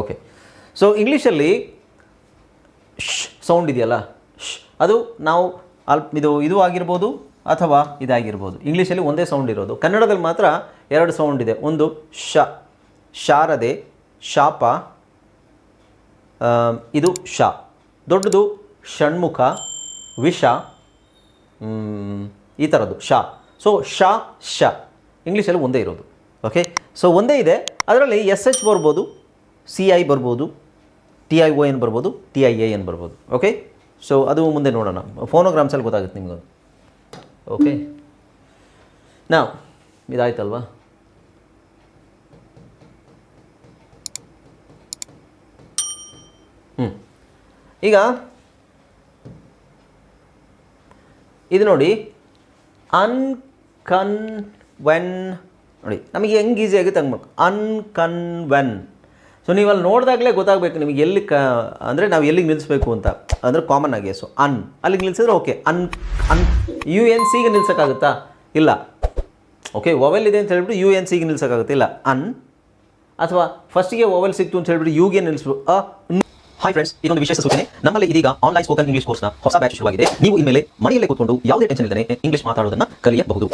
Okay so ಇಂಗ್ಲೀಷಲ್ಲಿ ಶ್ sound ಇದೆಯಲ್ಲ? ಶ್ ಅದು ನಾವು ಅಲ್ಪ ಇದು ಇದು ಆಗಿರ್ಬೋದು ಅಥವಾ ಇದಾಗಿರ್ಬೋದು. ಇಂಗ್ಲೀಷಲ್ಲಿ ಒಂದೇ ಸೌಂಡ್ ಇರೋದು. ಕನ್ನಡದಲ್ಲಿ ಮಾತ್ರ ಎರಡು ಸೌಂಡ್ ಇದೆ. ಒಂದು ಶ, ಶಾರದೆ, ಶಾಪ ಇದು ಶ. ದೊಡ್ಡದು ಷಣ್ಮುಖ, ವಿಷ ಈ ಥರದ್ದು ಶ. ಸೊ ಶ ಶ. ಇಂಗ್ಲೀಷಲ್ಲಿ ಒಂದೇ ಇರೋದು. ಓಕೆ ಸೊ ಒಂದೇ ಇದೆ. ಅದರಲ್ಲಿ ಎಸ್ ಎಚ್ ಬರ್ಬೋದು ಸಿ ಐ ಬರ್ಬೋದು ಟಿ ಐ ಒ ಏನು ಬರ್ಬೋದು ಟಿ ಐ ಎ ಏನು ಬರ್ಬೋದು. ಓಕೆ ಸೊ ಅದು ಮುಂದೆ ನೋಡೋಣ. ಫೋನೋಗ್ರಾಮ್ಸಲ್ಲಿ ಗೊತ್ತಾಗುತ್ತೆ ನಿಮ್ಗೆ ಓಕೆ ನಾವು ಇದಾಯ್ತಲ್ವಾ? ಹ್ಞೂ ಈಗ, ಇದು ನೋಡಿ ಅನ್ಕನ್ ವೆನ್ ನೋಡಿ, ನಮಗೆ ಹೆಂಗೆ ಈಸಿ ಆಗುತ್ತೆ ಹಂಗೆ ಅನ್ಕನ್ ವೆನ್ ಸೊ ನೀವು ಅಲ್ಲಿ ನೋಡಿದಾಗಲೇ ಗೊತ್ತಾಗಬೇಕು ನಿಮಗೆ ಎಲ್ಲಿ ಕ, ಅಂದರೆ ನಾವು ಎಲ್ಲಿಗೆ ನಿಲ್ಲಿಸ್ಬೇಕು ಅಂತ. ಅಂದರೆ ಕಾಮನ್ ಆಗಿ ಸೊ ಅನ್. ಅಲ್ಲಿಗೆ ನಿಲ್ಲಿಸಿದ್ರೆ okay un un. U N ಸಿಗೆ ನಿಲ್ಸೋಕ್ಕಾಗುತ್ತಾ? ಇಲ್ಲ. ಓಕೆ ಒವೆಲ್ ಇದೆ ಅಂತ ಹೇಳ್ಬಿಟ್ಟು ಯು ಎನ್ ಸಿಗೆ ನಿಲ್ಸೋಕ್ಕಾಗುತ್ತೆ? ಇಲ್ಲ. ಅನ್. ಅಥವಾ ಫಸ್ಟಿಗೆ ಓವೆಲ್ ಸಿಕ್ತು ಅಂತ ಹೇಳ್ಬಿಟ್ಟು ಯುಗೆ ನಿಲ್ಲಿಸ್ಬೇಕು ಅ ಹಾಯ್ ಫ್ರೆಂಡ್ಸ್ ಇದೊಂದು ವಿಶೇಷ ಸೂಚನೆ. ನಮ್ಮಲ್ಲಿ ಇದೀಗ ಆನ್ಲೈನ್ ಸ್ಪೋಕನ್ ಇಂಗ್ಲಿಷ್ ಕೋರ್ಸ್ನ ಹೊಸ ಬ್ಯಾಚ್ ಶುರುವಾಗಿದೆ. ನೀವು ಇನ್ಮೇಲೆ ಮನೆಯಲ್ಲೇ ಕೂತ್ಕೊಂಡು ಯಾವುದೇ ಟೆನ್ಷನ್ ಇಲ್ಲದೆ ಇಂಗ್ಲಿಷ್ ಮಾತಾಡೋದನ್ನ ಕಲಿಯಬಹುದು.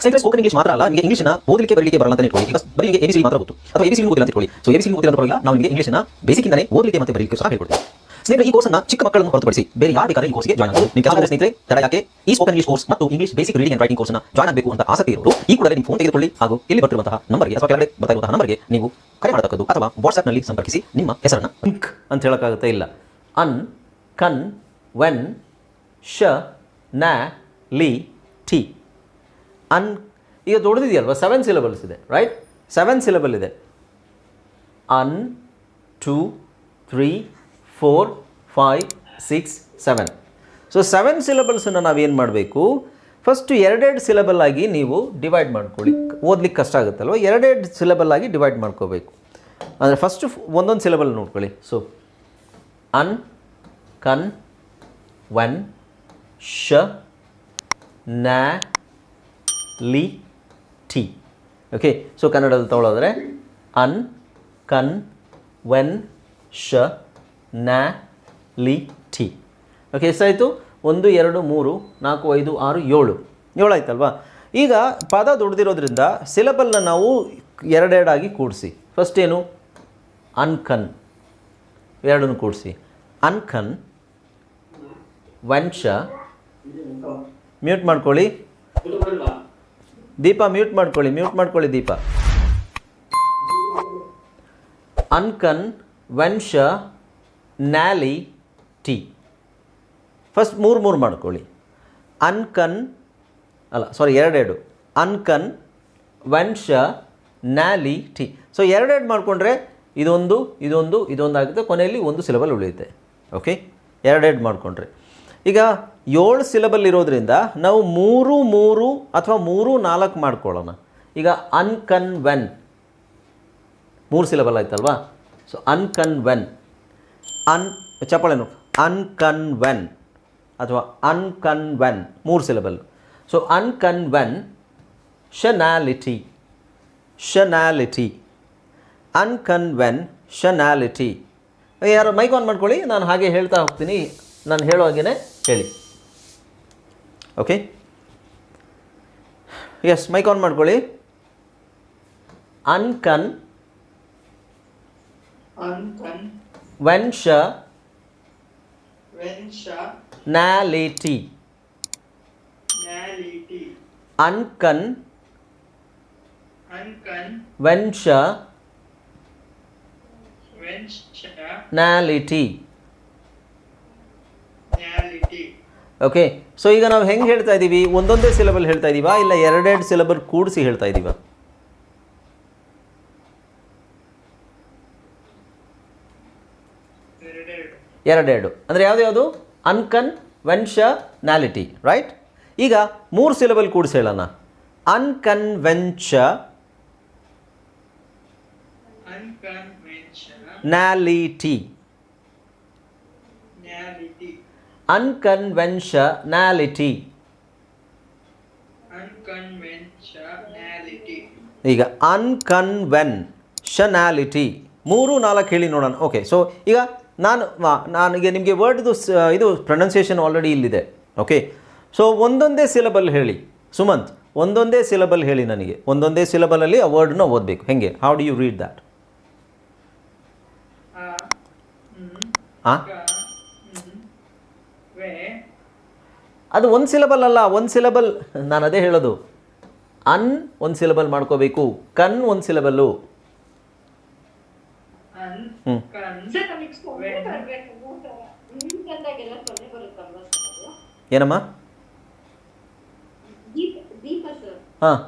ಸ್ನೇಹಿತರೆ ಸ್ಪೋಕನ್ ಇಂಗ್ಲಿಷ್ ಮಾತ್ರ ಅಲ್ಲ, ನಿಮಗೆ ಇಂಗ್ಲಿಷ್ನ ಓದಲಿಕ್ಕೆ ಬರಲಿಕ್ಕೆ ಬರಲ್ಲ ಅಂತ ಇಟ್ಕೊಳ್ಳಿ. ಬರೀ ನಿಮಗೆ ಎಬಿಸಿ ಮಾತ್ರ ಗೊತ್ತು. ಅಥವಾ ಎಬಿಸಿ ಓದಿಲ್ಲ ಅಂತ ಇಟ್ಕೊಳ್ಳಿ. ಸೊ ಎಬಿಸಿ ಓದಿಲ್ಲ ಅಂತ ನಾವು ನಿಮಗೆ ಇಂಗ್ಲಿಷ್ನ ಬೇಸಿಕ್ ಇಂದಾನೆ ಓದಲಿಕ್ಕೆ ಮತ್ತೆ ಬರಲಿಕ್ಕೆ ಸಹ ಹೇಳ್ಕೊಡ್ತೀವಿ. ಸ್ನೇಹಿತರೆ, ಈ ಕೋರ್ಸ್ನ ಚಿಕ್ಕ ಮಕ್ಕಳನ್ನು ಹೊರತುಪಡಿಸಿ ಬೇರೆ ಯಾರು ಬೇಕಾದ್ರೆ ಈ ಕೋರ್ಸ್ಗೆ ಜಾಯ್ನ್ ಆಗಬಹುದು ನಿಮ್ಮ ಕೆಲವು ಸ್ನೇಹಿತರೆ, ತಡ ಯಾಕೆ? ಈ ಸ್ಪೋಕನ್ ಇಂಗ್ಲಿಷ್ ಕೋರ್ಸ್ ಮತ್ತು English basic reading and writing ಕೋರ್ಸ್ನ ಜಾಯ್ನ್ ಆಗಬೇಕು ಅಂತ ಆಸಕ್ತಿ ಇರೋರು, ಈ ಕೂಡಲೇ ನಿಮ್ಮ ಫೋನ್ ತೆಗೆದುಕೊಳ್ಳಿ ಹಾಗೂ ಇಲ್ಲಿ ಬರ್ತಿರುವಂತಹ ನಂಬರ್ಗೆ ಅಥವಾ ಕೆಳಗಡೆ ಬರ್ತಾ ಇರುವಂತಹ ನಂಬರ್ಗೆ ನೀವು ಕರೆ ಮಾಡತಕ್ಕದ್ದು ಅಥವಾ ವಾಟ್ಸ್ಆಪ್ನಲ್ಲಿ ಸಂಪರ್ಕಿಸಿ ನಿಮ್ಮ ಹೆಸರನ್ನ. ಅಂಕ್ ಅಂತ ಹೇಳೋಕ್ಕಾಗುತ್ತೆ ಇಲ್ಲ. ಅನ್ ಕನ್ ವೆನ್ ಶ ನ ಲಿ ಟಿ. ಅನ್, ಈಗ ದೊಡ್ಡದಿದೆಯಲ್ವ? ಸೆವೆನ್ ಸಿಲೆಬಲ್ಸ್ ಇದೆ ರೈಟ್ ಸೆವೆನ್ ಸಿಲೆಬಲ್ ಇದೆ. One, two, three, four, five, six seven so seven ಸಿಲೆಬಲ್ಸನ್ನು ನಾವೇನು ಮಾಡಬೇಕು? ಫಸ್ಟು ಎರಡೆರಡು ಸಿಲೆಬಲ್ ಆಗಿ ನೀವು ಡಿವೈಡ್ ಮಾಡ್ಕೊಳ್ಳಿ. ಓದ್ಲಿಕ್ಕೆ ಕಷ್ಟ ಆಗುತ್ತಲ್ವ? ಎರಡೆರಡು ಸಿಲೆಬಲ್ ಆಗಿ ಡಿವೈಡ್ ಮಾಡ್ಕೋಬೇಕು. ಅಂದರೆ ಫಸ್ಟು ಒಂದೊಂದು ಸಿಲೆಬಲ್ ನೋಡ್ಕೊಳ್ಳಿ. ಸೊ ಅನ್, ಕನ್, ವೆನ್, ಶ, ನ ಲಿ ಟಿ. ಓಕೆ ಸೊ ಕನ್ನಡದಲ್ಲಿ ತಗೊಳ್ಳೋದ್ರೆ ಅನ್, ಕನ್, ವೆನ್, ಶ, ನ, ಲಿ, ಟಿ. ಓಕೆ ಎಷ್ಟಾಯಿತು? ಒಂದು, ಎರಡು, ಮೂರು, ನಾಲ್ಕು, ಐದು, ಆರು, ಏಳು. ಏಳು ಆಯ್ತಲ್ವಾ ಈಗ ಪದ ದುಡ್ದಿರೋದ್ರಿಂದ ಸಿಲಬಲ್ನ ನಾವು ಎರಡೆರಡಾಗಿ ಕೂಡಿಸಿ. ಫಸ್ಟ್ ಏನು? ಅನ್ಕನ್ ಎರಡನ್ನು ಕೂಡಿಸಿ. ಅನ್ಕನ್ ವಂಶ ಮ್ಯೂಟ್ ಮಾಡ್ಕೊಳ್ಳಿ. ದೀಪ ಮ್ಯೂಟ್ ಮಾಡ್ಕೊಳ್ಳಿ ಮ್ಯೂಟ್ ಮಾಡ್ಕೊಳ್ಳಿ ದೀಪ. ಅನ್ಕನ್, ವಂಶ, ನ್ಯಾಲಿ, ಟಿ. ಫಸ್ಟ್ ಮೂರು ಮೂರು ಮಾಡ್ಕೊಳ್ಳಿ. ಅನ್ಕನ್, ಅಲ್ಲ ಸಾರಿ ಎರಡೆರಡು ಅನ್ಕನ್, ವಂಶ, ನ್ಯಾಲಿ, ಟಿ. ಸೊ ಎರಡೆರಡು ಮಾಡಿಕೊಂಡ್ರೆ ಇದೊಂದು ಇದೊಂದು ಇದೊಂದು ಆಗುತ್ತೆ ಕೊನೆಯಲ್ಲಿ ಒಂದು ಸಿಲೆಬಲ್ ಉಳಿಯುತ್ತೆ. ಓಕೆ ಎರಡೆರಡು ಮಾಡಿಕೊಂಡ್ರೆ. ಈಗ ಏಳು ಸಿಲೆಬಲ್ ಇರೋದ್ರಿಂದ ನಾವು ಮೂರು ಮೂರು ಅಥವಾ ಮೂರು, ನಾಲ್ಕು ಮಾಡ್ಕೊಳ್ಳೋಣ. ಈಗ ಅನ್ಕನ್ವೆನ್ ಮೂರು ಸಿಲೆಬಲ್ ಆಯ್ತಲ್ವಾ? ಸೊ ಅನ್ಕನ್ವೆನ್ ಅನ್ ನೋಡಿ. ಅನ್ಕನ್ ವೆನ್. ಅಥವಾ ಅನ್ಕನ್ ವೆನ್. ಮೂರು syllable so unconventionality. ಶನಾಲಿಟಿ. Unconventionality. ಯಾರು ಮೈಕ್ ಆನ್ ಮಾಡ್ಕೊಳ್ಳಿ, ನಾನು ಹಾಗೆ ಹೇಳ್ತಾ ಹೋಗ್ತೀನಿ. ನಾನು ಹೇಳೋ ಹಾಗೇನೆ ಹೇಳಿ. ಓಕೆ ಎಸ್ ಮೈಕ್ ಆನ್ ಮಾಡ್ಕೊಳ್ಳಿ. Uncon Uncan, ven sha Vensha, nality Nality, uncon Uncan, ven sha Vensha, nality Nality. Okay so ಈಗ ನಾವು ಹೆಂಗೆ ಹೇಳ್ತಾ ಇದ್ದೀವಿ ಒಂದೊಂದೇ ಸಿಲೆಬಲ್ ಹೇಳ್ತಾ ಇದ್ದೀವಾ ಇಲ್ಲ ಎರಡೆರಡು ಸಿಲೆಬಲ್ ಕೂಡಿಸಿ ಹೇಳ್ತಾ ಇದ್ದೀವಾ ಎರಡೆರಡು. ಅಂದರೆ ಯಾವುದು ಅನ್ಕನ್ ವೆನ್ಶ ನ್ಯಾಲಿಟಿ ರೈಟ್ ಈಗ ಮೂರು ಸಿಲೆಬಲ್ ಕೂಡಿಸಿ ಹೇಳೋಣ. ಅನ್ಕನ್ವೆನ್ಷ ನ್ಯಾಲಿಟಿ Nality, ಅನ್ಕನ್ವೆನ್ಷ ನ್ಯಾಲಿಟಿ Unconventionality, ಈಗ ಅನ್ಕನ್ವೆನ್ ಶನಾಲಿಟಿ ಮೂರು ನಾಲ್ಕು ಹೇಳಿ ನೋಡೋಣ. ಓಕೆ ಸೊ ಈಗ ನಾನು ನನಗೆ ನಿಮಗೆ ವರ್ಡ್ದು ಸ- ಇದು ಪ್ರೊನೌನ್ಸಿಯೇಷನ್ ಆಲ್ರೆಡಿ ಇಲ್ಲಿದೆ. ಓಕೆ ಸೊ ಒಂದೊಂದೇ ಸಿಲಬಲ್ ಹೇಳಿ. ಸುಮಂತ್ ಒಂದೊಂದೇ ಸಿಲಬಲ್ ಹೇಳಿ ನನಗೆ. ಒಂದೊಂದೇ ಸಿಲಬಲಲ್ಲಿ ಆ ವರ್ಡ್ನ ಓದಬೇಕು. ಹೆಂಗೆ? How do you read that ah hmm ah ಕ ಹ್ಮ್ ವೇ ಅದು ಒಂದು ಸಿಲಬಲ್ ಅಲ್ಲ ಒಂದು ಸಿಲಬಲ್ ನಾನು ಅದೇ ಹೇಳೋದು. ಅನ್ ಒಂದು ಸಿಲಬಲ್ ಮಾಡ್ಕೋಬೇಕು ಕನ್ ಒಂದು ಸಿಲಬಲ್ಲು ಅದು ಏನಮ್ಮ? ಹಾಂ.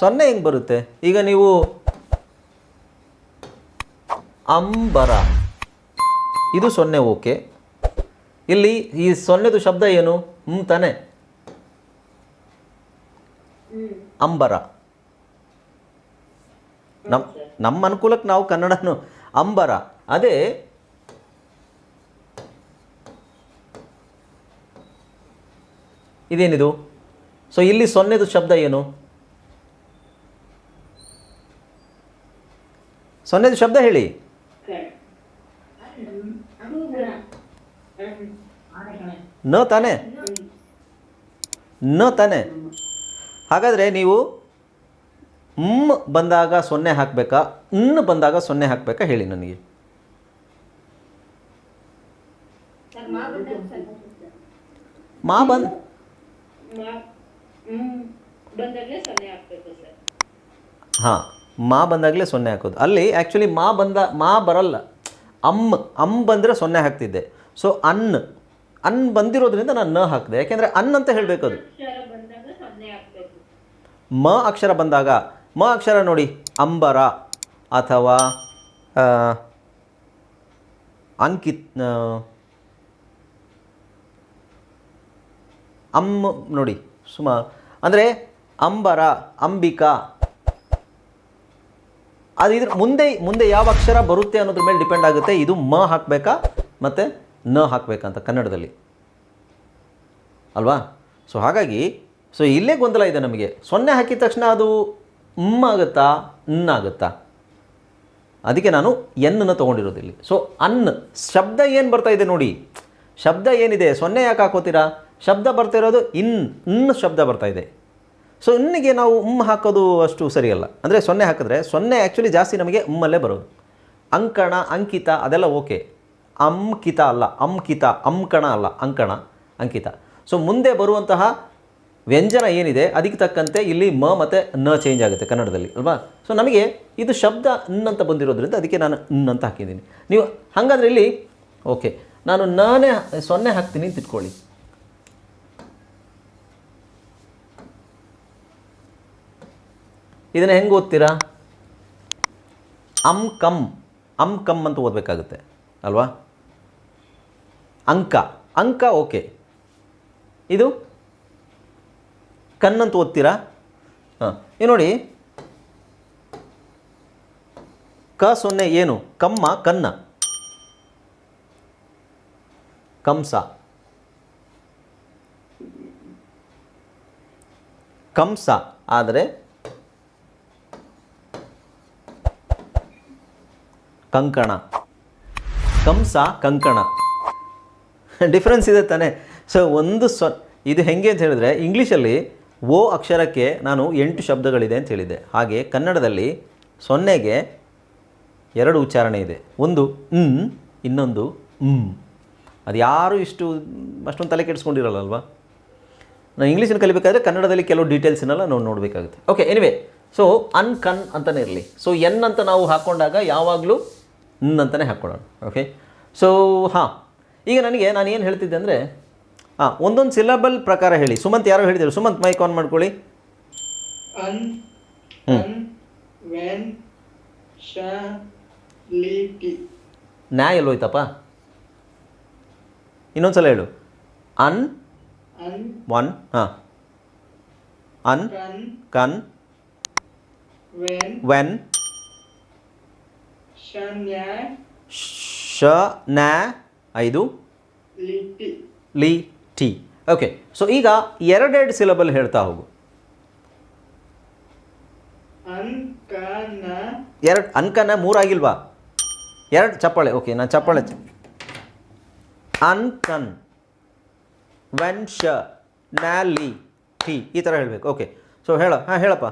ಸೊನ್ನೆ ಹೆಂಗ್ ಬರುತ್ತೆ? ಈಗ ನೀವು ಅಂಬರ. ಇದು ಸೊನ್ನೆ ಓಕೆ. ಇಲ್ಲಿ ಈ ಸೊನ್ನೆದು ಶಬ್ದ ಏನು? ಹ್ಞೂ ತಾನೆ. ಅಂಬರ. ನಮ್ಮ ನಮ್ಮ ಅನುಕೂಲಕ್ಕೆ ನಾವು ಕನ್ನಡನು ಅಂಬರ. ಅದೇ ಇದೇನಿದು? ಸೊ ಇಲ್ಲಿ ಸೊನ್ನೆದು ಶಬ್ದ ಏನು? ಸೊನ್ನೆದು ಶಬ್ದ ಹೇಳಿ. ನ ತಾನೆ? ನ ತಾನೆ. ಹಾಗಾದರೆ ನೀವು ಮ್ ಬಂದಾಗ ಸೊನ್ನೆ ಹಾಕಬೇಕಾ, ನ್ ಬಂದಾಗ ಸೊನ್ನೆ ಹಾಕಬೇಕಾ ಹೇಳಿ ನನಗೆ. ಮಾ ಬಂದ. ಹಾಂ, ಮಾ ಬಂದಾಗಲೇ ಸೊನ್ನೆ ಹಾಕೋದು. ಅಲ್ಲಿ ಆ್ಯಕ್ಚುಲಿ ಮಾ ಬಂದ, ಮಾ ಬರಲ್ಲ. ಅಮ್ ಅಮ್ ಬಂದರೆ ಸೊನ್ನೆ ಹಾಕ್ತಿದ್ದೆ. ಸೊ ಅನ್. ಅನ್ ಬಂದಿರೋದ್ರಿಂದ ನಾನು ನ ಹಾಕಿದೆ. ಯಾಕೆಂದರೆ ಅನ್ ಅಂತ ಹೇಳಬೇಕು ಅದು. ಅಕ್ಷರ ಬಂದಾಗ ಸೊನ್ನೆ ಹಾಕ್ಬೇಕು ಮ ಅಕ್ಷರ ಬಂದಾಗ ಮ ಅಕ್ಷರ ನೋಡಿ ಅಂಬರ ಅಥವಾ ಅಂಕಿತ್ ಅಂ ಅಮ್ ನೋಡಿ ಸುಮ ಅಂದರೆ ಅಂಬರ ಅಂಬಿಕಾ. ಅದು ಇದ್ರ ಮುಂದೆ ಮುಂದೆ ಯಾವ ಅಕ್ಷರ ಬರುತ್ತೆ ಅನ್ನೋದ್ರ ಮೇಲೆ ಡಿಪೆಂಡ್ ಆಗುತ್ತೆ. ಇದು ಮ ಹಾಕಬೇಕಾ? ಮತ್ತು ನ ಹಾಕಬೇಕಂತ ಕನ್ನಡದಲ್ಲಿ. ಅಲ್ವಾ? ಸೊ ಹಾಗಾಗಿ ಸೊ ಇಲ್ಲೇ ಗೊಂದಲ ಇದೆ ನಮಗೆ. ಸೊನ್ನೆ ಹಾಕಿದ ತಕ್ಷಣ ಅದು ಮ್ ಆಗುತ್ತಾ? ನ್ ಆಗುತ್ತಾ? ಅದಕ್ಕೆ ನಾನು ಎನ್ನನ್ನು ತೊಗೊಂಡಿರೋದು ಇಲ್ಲಿ ಸೊ ಅನ್, ಶಬ್ದ ಏನು ಬರ್ತಾ ಇದೆ ನೋಡಿ. ಶಬ್ದ ಏನಿದೆ? ಸೊನ್ನೆ ಯಾಕೆ ಹಾಕೋತೀರಾ? ಶಬ್ದ ಬರ್ತಾ ಇರೋದು ಇನ್ ಇನ್ ಶಬ್ದ ಬರ್ತಾ ಇದೆ. ಸೊ ಇನ್ನಿಗೆ ನಾವು ಉಮ್ ಹಾಕೋದು ಅಷ್ಟು ಸರಿಯಲ್ಲ. ಅಂದರೆ ಸೊನ್ನೆ ಹಾಕಿದ್ರೆ ಸೊನ್ನೆ ಆ್ಯಕ್ಚುಲಿ ಜಾಸ್ತಿ ನಮಗೆ ಉಮ್ಮಲ್ಲೇ ಬರೋದು. ಅಂಕಣ, ಅಂಕಿತ ಅದೆಲ್ಲ ಓಕೆ. ಅಂಕಿತ ಅಲ್ಲ, ಅಂಕಿತ, ಅಂಕಣ ಅಲ್ಲ, ಅಂಕಣ, ಅಂಕಿತ. ಸೊ ಮುಂದೆ ಬರುವಂತಹ ವ್ಯಂಜನ ಏನಿದೆ, ಅದಕ್ಕೆ ತಕ್ಕಂತೆ ಇಲ್ಲಿ ಮ ಮತ್ತು ನ ಚೇಂಜ್ ಆಗುತ್ತೆ ಕನ್ನಡದಲ್ಲಿ, ಅಲ್ವಾ? ಸೊ ನಮಗೆ ಇದು ಶಬ್ದ ನ್ ಅಂತ ಬಂದಿರೋದ್ರಿಂದ ಅದಕ್ಕೆ ನಾನು ನ್ ಅಂತ ಹಾಕಿದ್ದೀನಿ. ನೀವು ಹಾಗಾದ್ರೆ ಇಲ್ಲಿ ಓಕೆ ನಾನು ನಾನೇ ಸೊನ್ನೆ ಹಾಕ್ತೀನಿ ಅಂತ ಇಟ್ಕೊಳ್ಳಿ. ಇದನ್ನು ಹೆಂಗೆ ಓದ್ತೀರಾ? ಅಮ್ ಕಮ್ ಅಮ್ ಕಮ್ ಅಂತ ಓದಬೇಕಾಗುತ್ತೆ, ಅಲ್ವಾ? ಅಂಕ. ಅಂಕ, ಓಕೆ. ಇದು? ಕಣ್ಣಂತ ಓದ್ತೀರಾ? ಹಾಂ. ಇದು ನೋಡಿ. ಕ ಸೊನ್ನೆ ಏನು? ಕಮ್ಮ, ಕನ್ನ. ಕಂಸ. ಕಂಸ. ಆದರೆ ಕಂಕಣ. ಕಂಸ, ಕಂಕಣ. ಡಿಫ್ರೆನ್ಸ್ ಇದೆ ತಾನೇ. ಸೊ ಒಂದು ಸ್ವ, ಇದು ಹೆಂಗೆ ಅಂತ ಹೇಳಿದ್ರೆ, ಇಂಗ್ಲೀಷಲ್ಲಿ ಓ ಅಕ್ಷರಕ್ಕೆ ನಾನು ಎಂಟು ಶಬ್ದಗಳಿದೆ ಅಂತ ಹೇಳಿದ್ದೆ. ಹಾಗೆ ಕನ್ನಡದಲ್ಲಿ ಸೊನ್ನೆಗೆ ಎರಡು ಉಚ್ಚಾರಣೆ ಇದೆ. ಒಂದು ಹ್ಞೂ ಇನ್ನೊಂದು ಹ್ಞೂ ಅದು ಯಾರು ಇಷ್ಟು, ಅಷ್ಟೊಂದು ತಲೆ ಕೆಡಿಸ್ಕೊಂಡಿರಲ್ಲಲ್ವಾ? ನಾನು ಇಂಗ್ಲೀಷನ್ನು ಕಲಿಬೇಕಾದ್ರೆ ಕನ್ನಡದಲ್ಲಿ ಕೆಲವು ಡೀಟೇಲ್ಸ್ನೆಲ್ಲ ನಾವು ನೋಡಬೇಕಾಗುತ್ತೆ. ಓಕೆ ಎನಿವೆ ಸೊ ಅನ್, ಕನ್ ಅಂತಲೇ ಇರಲಿ. ಸೊ ಎನ್ ಅಂತ ನಾವು ಹಾಕ್ಕೊಂಡಾಗ ಯಾವಾಗಲೂ ಹ್ಞೂ ಅಂತಲೇ ಹಾಕ್ಕೊಳ್ಳೋಣ ಓಕೆ ಸೊ ಹಾಂ. ಈಗ ನನಗೆ ನಾನು ಏನು ಹೇಳ್ತಿದ್ದೆ ಅಂದರೆ ಹಾಂ ಒಂದೊಂದು ಸಿಲಬಲ್ ಪ್ರಕಾರ ಹೇಳಿ. ಸುಮಂತ್ ಯಾರೋ ಹೇಳಿದರು. ಸುಮಂತ್ ಮೈಕ್ ಆನ್ ಮಾಡ್ಕೊಳ್ಳಿ. ನ್ಯಾ ಎಲ್ಲೋಯ್ತಪ್ಪ? ಇನ್ನೊಂದು ಸಲ ಹೇಳು. ಅನ್ ಒನ್ ಹಾಂ. ಅನ್ ಕನ್ ವೆನ್ ಶ ನ್ಯಾ ಐದು? ಲಿ ಟಿ ಲಿ ಟಿ ಓಕೆ ಸೊ ಈಗ ಎರಡೆರಡು ಸಿಲಬಲ್ ಹೇಳ್ತಾ ಹೋಗು. ಎರಡು ಅನ್ಕನ ಮೂರಾಗಿಲ್ವಾ? ಎರಡು ಚಪ್ಪಾಳೆ. ಓಕೆ ನಾನು ಚಪ್ಪಾಳೆ ಅನ್ಕನ್ ವೆನ್ ಶ ನ್ಯಾಲಿ ಟಿ ಈ ಥರ ಹೇಳಬೇಕು. ಓಕೆ ಸೊ ಹೇಳ. ಹಾಂ ಹೇಳಪ್ಪ.